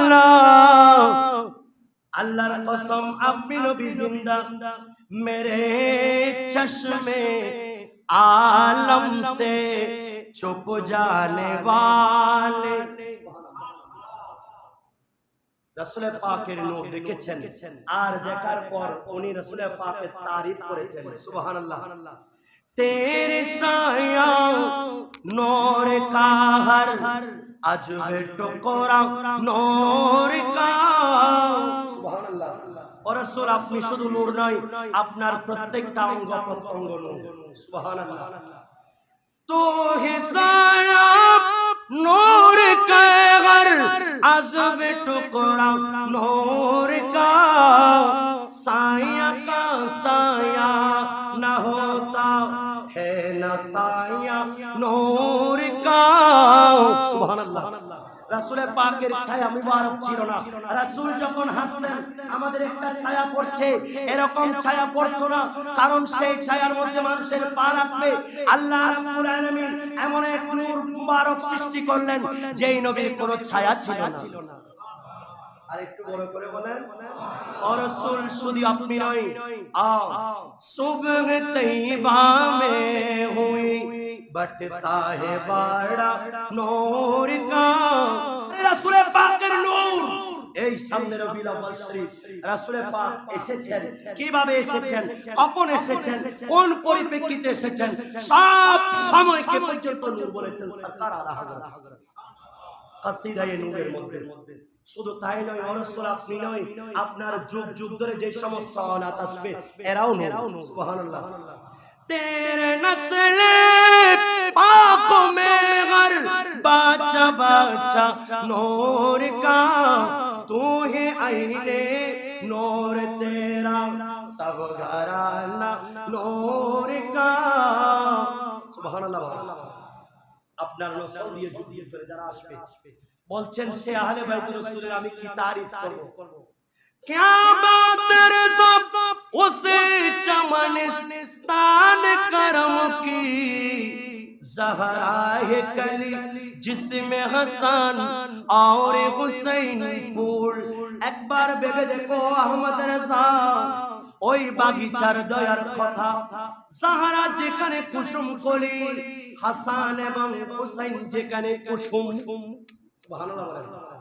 আল্লাহ। আল্লাহর কসম আপনি নবী জিন্দা। মেরে চশমে আলম সে চুপ জানে वाले রসুলের পাকের দেখেছেন? আর দেখার পর উনি রসুলের পাকের তারিফ করেছেন। সুবহানাল্লাহ। তেরে সায়া নূর अजब टुकड़ा नूर का সুবহানাল্লাহ ও রাসূল আপনি শুধু নূর নয় আপনার প্রত্যেকটা অঙ্গ প্রত্যঙ্গ নূর সুবহানাল্লাহ तो है साया नूर का घर अजब टुकड़ा नूर का साया का साया न होता है न साया नूर का सुभान अल्लाह রাসূলের পাকের ছায়া মুবারক ছিল না রাসূল যখন হাঁটতেন আমাদের একটা ছায়া পড়ছে এরকম ছায়া পড়তো না কারণ সেই ছায়ার মধ্যে মানুষের পা রাখবে আল্লাহ রাব্বুল আলামিন এমন এক নূর মুবারক সৃষ্টি করলেন যেই নবীর কোনো ছায়া ছিল না আর একটু বড় করে বলেন ও রাসূল শুধু আপনি নয় আও সুবহ তৈবা মে হুই बटता है बाड़ा नूर সামনে এসেছেন। কীভাবে এসেছেন? কখন এসেছেন? কোন পরিপ্রেক্ষিতে এসেছেন? সব সময়কে পর্যন্ত বলেছেন? শুধু তাই নয় অরসুল আপনি নয়, আপনার যুগ যুগ ধরে যে সমস্ত আওলাদ আসবে, এরাও নূর। آنکھوں میں غر، باچا باچا، نور کا۔ تو ہے آئینے نور تیرا، سب گھرانا نور کا۔ سبحان اللہ بہت আপনার রসুল দিয়ে জুড়িয়ে ধরে যারা আসবে বলছেন সে আহলে বাইতুল রাসূলের আমি کی تعریف کرو۔ क्या बात रज़ा उसे चमनिस्तान करम की जहरा है कली जिसमें हसन और हुसैन फूल একবার ভেবে দেখো আহমদ রেজা ওই বাগিচার দয়ার কথা সাহারা যেখানে কুসুম কলি হাসান এবং হুসাইন যেখানে কুসুম সুবহানাল্লাহ বলেন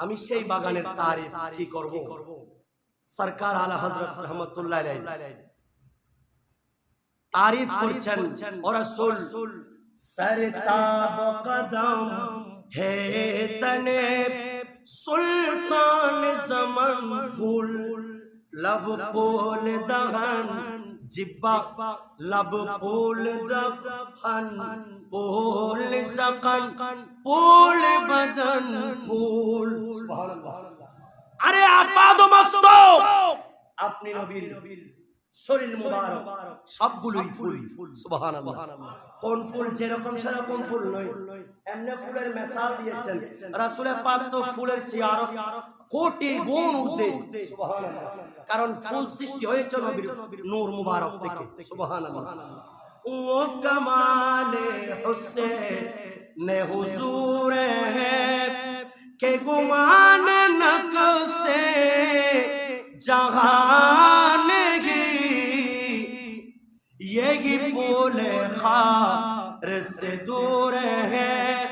আমি সেই বাগানের তারিফ কি করব? সরকার আলা হযরত রহমাতুল্লাহ আলাইহি তারিফ করছেন ও রাসূল। সরতাব কদম হে তনে সুলতান zaman ফুল লব ফুল দহন জিব্বা লব ফুল দহন ফুল সকন ফুল বদন ফুল। আরে আপাদ মস্ত আপনি নবীর শরীর মোবারক। সবগুলোই ফুল। সুবহানাল্লাহ। কোন ফুল যেরকম সেরকম ফুল নয়। এমনি ফুলের মেসাল দিয়েছেন। রাসূলের পাক তো ফুলের চেয়ে আরও কোটি গুণ ঊর্ধ্বে সুবহানাল্লাহ। কারণ ফুল সৃষ্টি হয়েছে নবীর নূর মুবারক থেকে। সুবহানাল্লাহ। ও কামালে হুসেন নে হুজুর কে গুমান নকসে জাহান خار سے دور ہے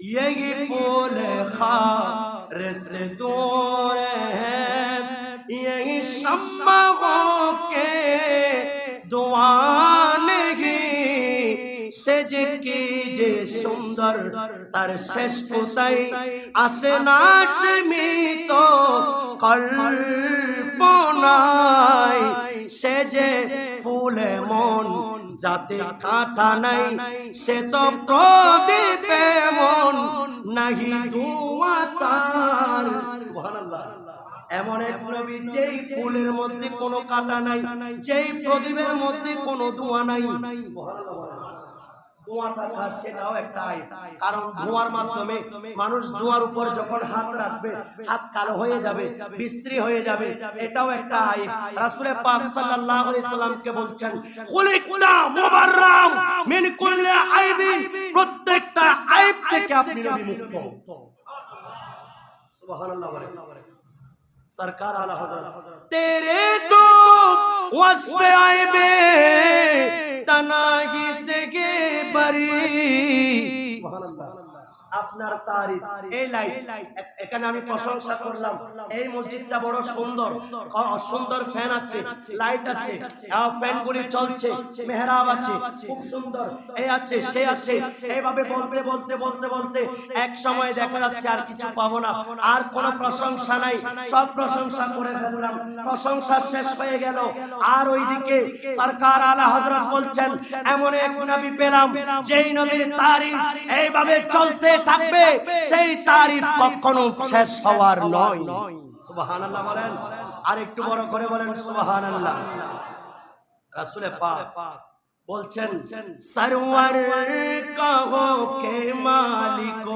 یہی پول خار سے دور ہے یہی شمع ہو کے دعان گی সেজ কি যে সুন্দর তার শেষ কোথায় আসে না সে মৃত কল্পনায় সে যে ফুলে মন যাতে কাটা নাই সে তো প্রদীপে মন নাহি ধোঁয়া তার সুবহানাল্লাহ। এমন এক নবী যেই ফুলের মধ্যে কোনো কাটা নাই যেই প্রদীপের মধ্যে কোনো ধোঁয়া নাই। ধোঁয়া থাকার সেটাও একটা আয় কারণ ধোঁয়ার মাধ্যমে মানুষ ধোঁয়ার উপর যখন হাত রাখবে হাত কালো হয়ে যাবে বিশ্রী হয়ে যাবে এটাও একটা আয় রাসুলের পাক সাল্লাল্লাহু আলাইহি বলছেন প্রত্যেকটা আইব থেকে আপনি মুক্ত। সরকার আলা হযরত তেরে তো আইবে। আমি এক সময় দেখা যাচ্ছে আর কিছু পাবো না। আর কোন প্রশংসা নাই। সব প্রশংসা করে ফেললাম। প্রশংসা শেষ হয়ে গেল। আর ওইদিকে সরকার আলা হযরত বলছেন, এমন এক নবী পেলাম, যেই নবীর তারিফ এইভাবে চলতে থাকবে। সেই তারিফ কখনো শেষ হওয়ার নয়। সুবাহান বলেন। আর একটু বড় করে বলেন সুবাহান বলছেন সরোয়ার কহো কে মালিক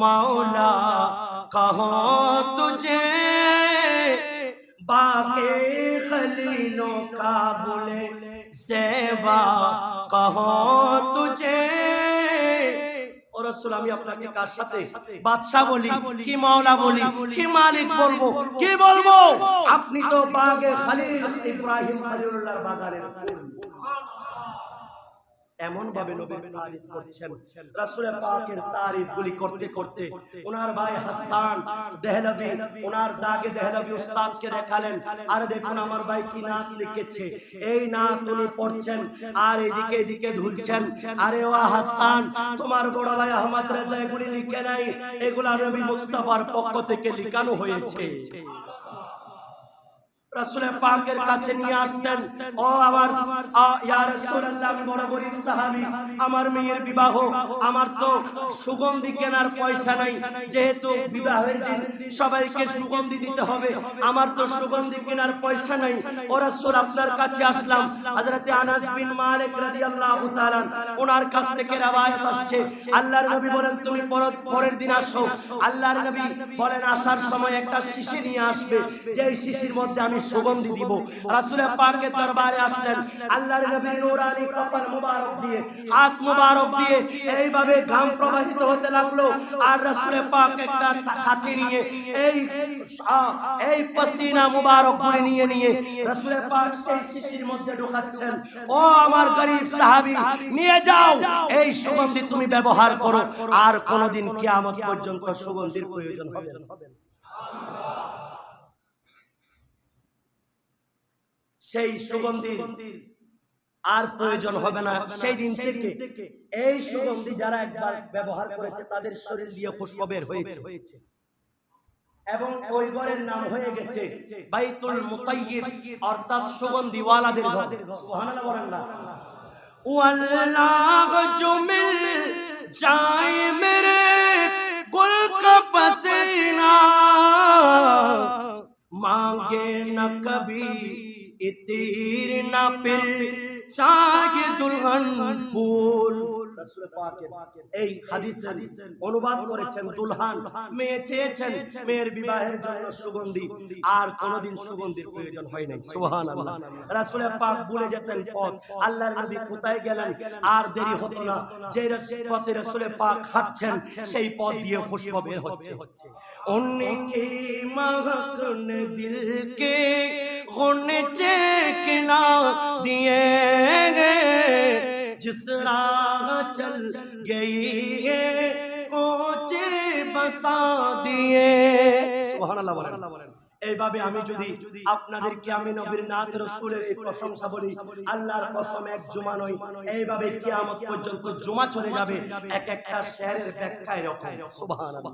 মাওলা কহো তুঝে বাকে خلیلوں کا بلے سیوا کہو রাসূল আমি আপনাকে কার সাথে? বাদশা বলি কি মাওলা বলি কি মালিক বলব কি বলব? আপনি তো বাগে খালি ইব্রাহিম খলিলুল্লাহর বাগানের এমন ভাবে নবীর তারিফ করছেন। রাসূলের পাকের তারিফ গুলি করতে করতে ওনার ভাই হাসান দেহলভি ওনার দাগে দেহলভি উস্তাদকে দেখালেন। আর দেখুন আমার ভাই কি নাত লিখেছে। এই নাত উনি পড়ছেন। আর এদিকে এদিকে ঝুলছেন আরে ও হাসান তোমার বড় ভাই আহমদ রেজা এগুলি লিখে নাই। এগুলা নবী মুস্তাফার পক্ষ থেকে লিখানো হয়েছে। রাসূলের পাকের কাছে নিয়ে আসতেন। ও আমার ইয়া রাসূলুল্লাহ বড় গরিব সাহাবী। আমার মেয়ের বিবাহ, আমার তো সুগন্ধি কেনার পয়সা নাই। যেহেতু বিবাহের দিন সবাইকে সুগন্ধি দিতে হবে, আমার তো সুগন্ধি কেনার পয়সা নাই। ও রাসূল, আপনার কাছে আসলাম। হযরতে আনাস বিন মালিক রাদিয়াল্লাহু তাআলা ওনার কাছ থেকে রওয়ায়াত আসছে। আল্লাহর নবী বলেন, তুমি পর- পরের দিন আসো। আল্লাহর নবী বলেন, আসার সময় একটা শিশি নিয়ে আসবে। যেই শিশির মধ্যে আমি সুগন্ধি দিব। রাসূলের পাকের দরবারে আসলেন। আল্লাহর নবী নূরানি কপাল মুবারক দিয়ে, হাত মুবারক দিয়ে এইভাবে ঘাম প্রবাহিত হতে লাগল। আর রাসূলের পাক একটা কাঠি নিয়ে এই এই পসিনা মুবারক করে নিয়ে নিয়ে রাসূলের পাক সেই শিশির মধ্যে ঢোকাচ্ছেন। ও আমার গরিব সাহাবী, নিয়ে যাও। এই সুগন্ধি তুমি ব্যবহার করো। আর কোনোদিন কিয়ামত পর্যন্ত সুগন্ধির প্রয়োজন হবে না। সেই সুগন্ধির আর প্রয়োজন হবে না। সেই দিন থেকে এই সুগন্ধি যারা একবার ব্যবহার করেছে, তাদের শরীর দিয়ে খুশবু বের হয়েছে। এবং ওই ঘরের নাম হয়ে গেছে বাইতুল মুতাইয়্যিব অর্থাৎ সুগন্ধি ওয়ালাদের ঘর। সুবহানাল্লাহ বলেন না। ওয়াল্লাহ জমিল যায় মেরে গুল কা পাসিনা মাগে না কবি ইতির না পীর শাহ দুলহন ফুল। এই হাদিস অনুবাদ করেছেন দুলহান। মেয়ে চেয়েছেন মেয়ের বিবাহের জন্য সুগন্ধি। আর সুগন্ধির প্রয়োজন হয় নাই পাক ভুলে যেতেন পথ। আল্লাহর নবী কোথায় গেলেন? আর দেরি হতো না। যে পথে পাক হাঁটছেন সেই পথ দিয়ে খুশি বের হচ্ছে। অনেকে মাহক نے دل کے না দিয়ে जिस राह चल गई है कोचे बसा দিয়ে সুবহানাল্লাহ বলেন এইভাবে আমি যদি আপনাদেরকে আমি নবীর নাথ রসুলের এই প্রশংসা বলি আল্লাহর কসম এক জুমা নয় এইভাবে কিয়ামত পর্যন্ত জুমা চলে যাবে এক একটা শেয়ারের ব্যাখ্যা এরকম সুবহানাল্লাহ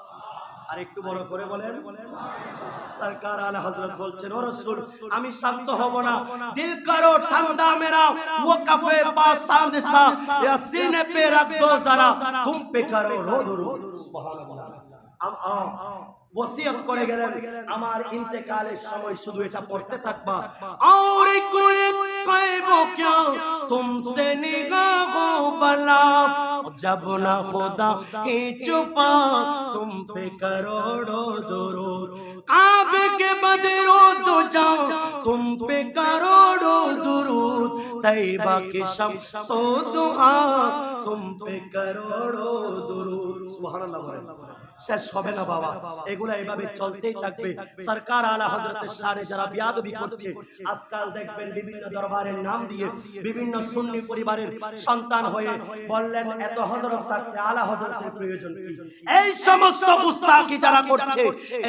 আর বড় করে বলেন, সরকার আলা হযরত বলছেন, ও রাসূল, আমি শান্ত হব না। দিল করো ঠান্ডা মেরা ও কফে পাস সামসা ইয়া সিনে পে রাখ দো যারা, তুম পে করো রো রো সুবহানাল্লাহ। আম আম বসিয়ত করে গেলেন আমার ইন্তেকালের সময় শুধু এটা পড়তে থাকবা। আর কোয়ে কইব কিয়া তুমসে নিগাহ বলা জব না খোদা কে চুপা তুম পে করোড়ো দুরূদ। কাবে কে বদরো দো যাও তুম পে করোড়ো দুরূদ। তাইবা কে শম সো দুআ তুম পে করোড়ো দুরূদ। সুবহানাল্লাহ শেষ হবে না বাবা। এগুলা এভাবে চলতেই থাকবে। সরকার আলা হজরতের সারে যারা বিয়াদবি করছে, আজকাল দেখবেন বিভিন্ন দরবারের নাম দিয়ে বিভিন্ন সুন্নি পরিবারের সন্তান হয়ে বললেন, এত হজরত থাকতে আলা হজরতের প্রয়োজন? এই সমস্ত গুস্তাকি যারা করছে,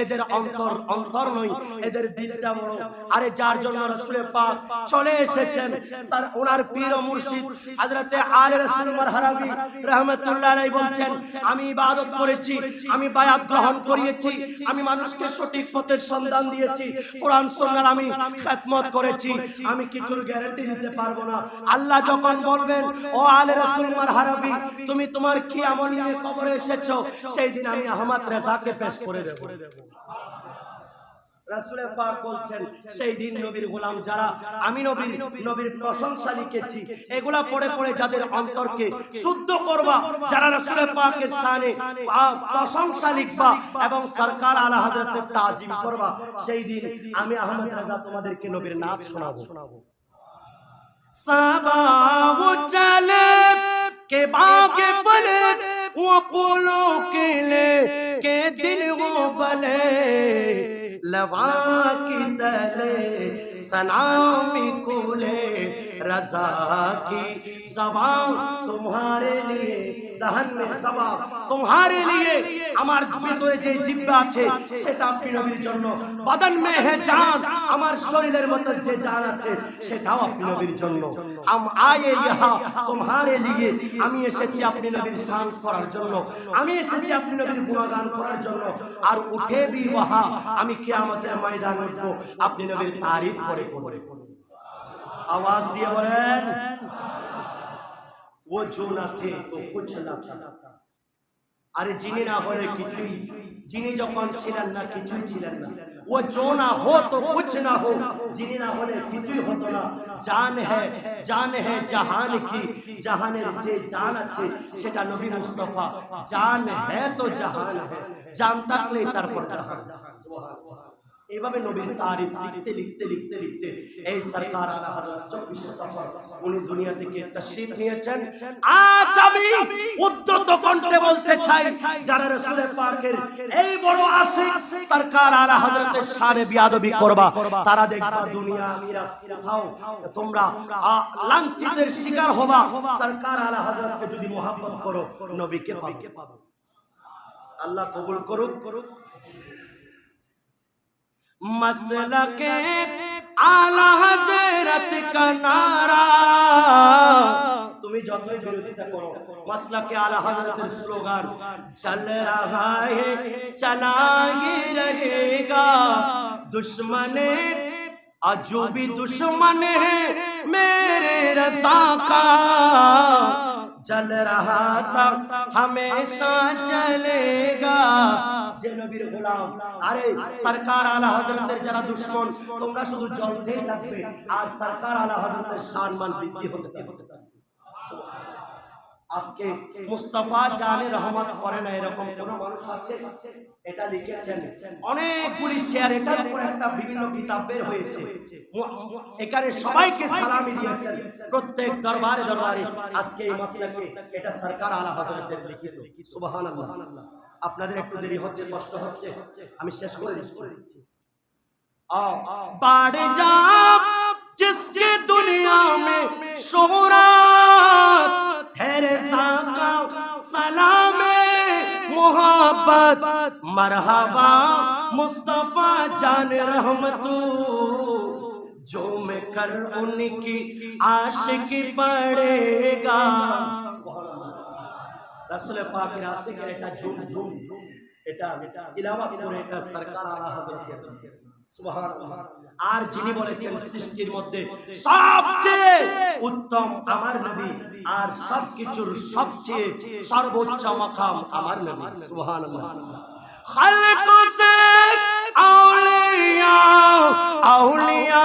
এদের অন্তর অন্তর নয়, এদের দিলটা বড়। আরে যার জন্য রসুলের পাক চলে এসেছেন স্যার ওনার পীর ও মুর্শিদ হযরতে আলে রাসূল মারহারাবি রাহমাতুল্লাহ আলাইহি বলছেন, আমি ইবাদত করেছি, আমি বায়াত গ্রহণ করিয়েছি, আমি মানুষকে সঠিক পথের সন্ধান দিয়েছি, কোরআন, সুন্নাহর আমি খেদমত করেছি, আমি কিছুর গ্যারান্টি দিতে পারব না। আল্লাহ যখন বলবেন, ও আলে রাসূল মারহারাবি তুমি তোমার কি আমল নিয়ে কবরে এসেছ? সেই দিন আমি আহমদ রেজাকে পেশ করে দেব। রাসুলের পাক বলছেন সেই দিন নবীর গোলাম যারা আমি নবীর নবীর প্রশংসা লিখেছি। এগুলা পড়ে পড়ে যাদের অন্তরকে শুদ্ধ করবা যারা রাসুলের পাকের শানে প্রশংসা লিখবা এবং সরকার আলা হযরতের তাজিম করবা। সেই দিন আমি আহমদ রাজা তোমাদেরকে নবীর নাচ শোনাবো। সাবাউ চলে কে বাগে বলে ও কোলো কেলে কে দিল ও বলে। لواك دلي صنعامي كولي रजा की जबान तुम्हारे लिए दहन में जबा तुम्हारे लिए আমার ভিতরে যে জিব্বা আছে সেটা আপনি নবীর জন্য বদন মে হে জান আমার শরীরের মধ্যে যে জান আছে সেটাও আপনি নবীর জন্য আম আয়ে ইহা তোমারে লিয়ে আমি এসেছি আপনি নবীর শান করার জন্য আমি এসেছি আপনি নবীর গুণগান করার জন্য আর উঠে বি ওহা আমি কিয়ামতের ময়দান উঠবো আপনি নবীর তারিফ করে করে আওয়াজ দিয়ে বলেন वो जो न थे तो कुछ न था আরে যিনি না হলে কিছুই যিনি যখন ছিলেন না কিছুই ছিলেন না ও जो না हो तो कुछ না हो যিনি না হলে কিছুই হতো না জান है জান है জাহান কি জাহানের যে জান আছে সেটা নবী মুস্তাফা জান है তো জাহান है জান থাকলেই তারপর জাহান সুবহানাল্লাহ এইভাবে নবীর তারিফ লিখতে লিখতে লিখতে লিখতে এই সরকার 24 সফর, উনি দুনিয়া থেকে তশরিফ নিয়েছেন। আজ আমি উদ্যত কণ্ঠে বলতে চাই, যারা রাসূলের পাকের এই বড় আশিক সরকার আলা হযরতের শানে বিয়াদবি করবা, তারা দেখবা দুনিয়া আমিরা কোথাও, তোমরা লাঞ্ছিতের শিকার হবা। সরকার আলা হযরতকে যদি মোহাম্মত করো, নবীকে পাবে। আল্লাহ কবুল করুক করুক। मसला के आला हजरत का नारा তুমি যতই বিরোধিতা করো মাসলা কে আলা হযরতের স্লোগান চল रहा है चला ही रहेगा दुश्मन आज जो भी दुश्मन है मेरे रसा का चल रहा था हमेशा चलेगा যে নবীর গোলাম আরে সরকার আলা হযরতের যারা দুশমন তোমরা শুধু জ্বলতেই থাকবে আর সরকার আলা হযরতের সম্মান বৃদ্ধি হতে হতে থাকবে আজকে মুস্তাফা জানে রহমত করে না এরকম কোন মানুষ আছে এটা লিখেছেন অনেকগুলি শেয়ার এটার উপর একটা বিভিন্ন কিতাব বের হয়েছে এখানে সবাইকে সালামি দিয়েছেন প্রত্যেক দরবারে দরবারে আজকে এই মাসলাকে এটা সরকার আলা হযরতের লিখিত সুবহানাল্লাহ আপনাদের একটু দেরি হচ্ছে কষ্ট হচ্ছে আমি শেষ করে দিচ্ছি आओ बाढ़ जा जिसके दुनिया में शोहरत ہے رضا کا سلام، محبت، مرحبا، مصطفیٰ جان رحمتو جو میں کر ان کی عاشق پڑے گا۔ رسول پاک راستے کے ایٹا جھوم جھوم ایٹا علاوہ پورے کا سرکار حضرت আর যিনি বলেছেন সৃষ্টির মধ্যে সবচেয়ে উত্তম আমার নবী আর সবকিছুর সবচেয়ে সর্বোচ্চ মাকাম আমার নবী সুবহানাল্লাহ খালক সে औलिया औलिया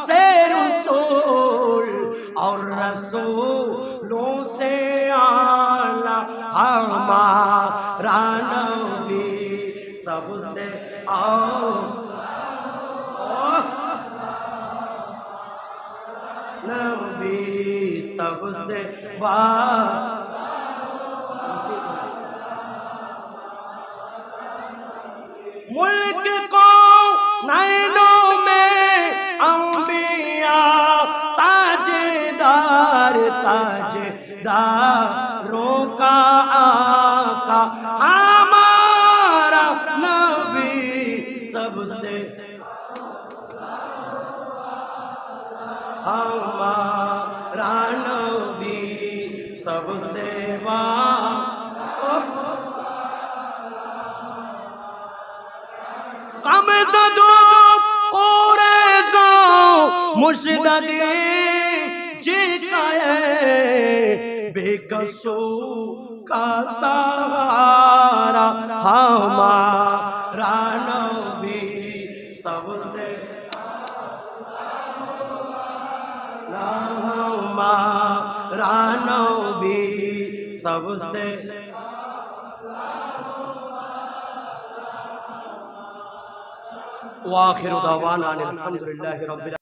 से रसूल और रसूलों से आला हमारा नबी सबसे नबी সবসে বা مرشد دی چکائے بے قصو کا سوارا ہمارا نبی سب سے ہمارا نبی سب سے واخر دعوانا الحمدللہ رب العالمين